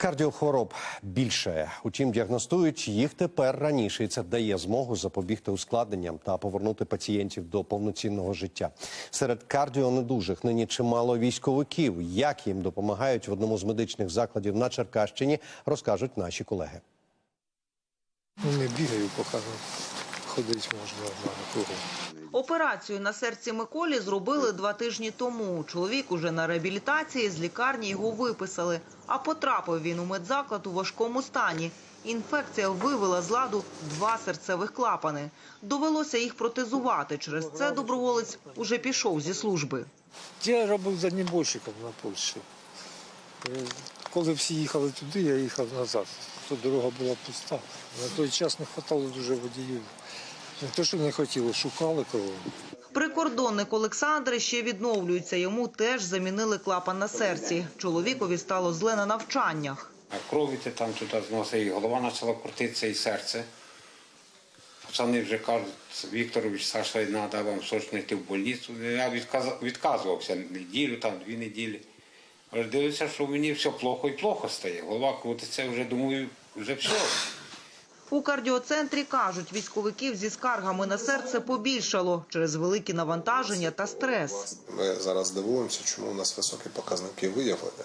Кардіохвороб більше. Утім, діагностують їх тепер раніше, і це дає змогу запобігти ускладненням та повернути пацієнтів до повноцінного життя. Серед кардіонедужих нині чимало військовиків. Як їм допомагають в одному з медичних закладів на Черкащині, розкажуть наші колеги. Ну, не бігаю, поки ходити можна нормально кругом. Операцію на серці Миколі зробили два тижні тому. Чоловік уже на реабілітації з лікарні його виписали. А потрапив він у медзаклад у важкому стані. Інфекція вивела з ладу два серцевих клапани. Довелося їх протезувати. Через це доброволець уже пішов зі служби. Я робив дальнібойщиком на Польщі. Коли всі їхали туди, я їхав назад. То дорога була пуста. На той час не вистачало дуже водіїв. Не те, що не хотіли, шукали кого. Прикордонник Олександр ще відновлюється. Йому теж замінили клапан на серці. Чоловікові стало зле на навчаннях. А крові ти там туди зносить, і голова почала крутитися, і серце. Пацани вже кажуть, Вікторович, Саша, треба вам срочно йти в больницю. Я відказувався неділю, там, дві неділі. Але дивлюся, що мені все плохо і плохо стає. Голова крутиться, вже думаю, вже все. У кардіоцентрі кажуть, військовиків зі скаргами на серце побільшало через великі навантаження та стрес. Ми зараз дивуємося, чому у нас високі показники виявлення.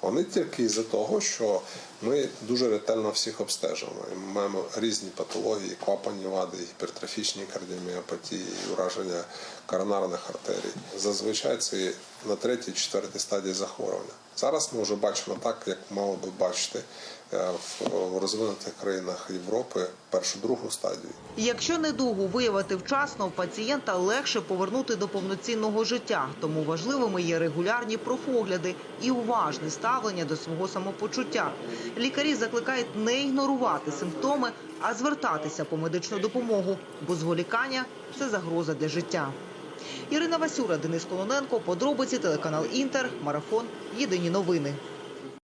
Вони тільки із-за того, що ми дуже ретельно всіх обстежуємо. Ми маємо різні патології, клапанні вади, гіпертрофічні кардіоміопатії, ураження коронарних артерій. Зазвичай це на третій, четвертій стадії захворювання. Зараз ми вже бачимо так, як мало би бачити е, в розвинутих країнах Європи першу другу стадію. Якщо недугу виявити вчасно, пацієнта легше повернути до повноцінного життя. Тому важливими є регулярні профогляди і уважне ставлення до свого самопочуття. Лікарі закликають не ігнорувати симптоми, а звертатися по медичну допомогу, бо зволікання – це загроза для життя. Ірина Васюра, Денис Колоненко, подробиці, телеканал Інтер, Марафон, Єдині новини.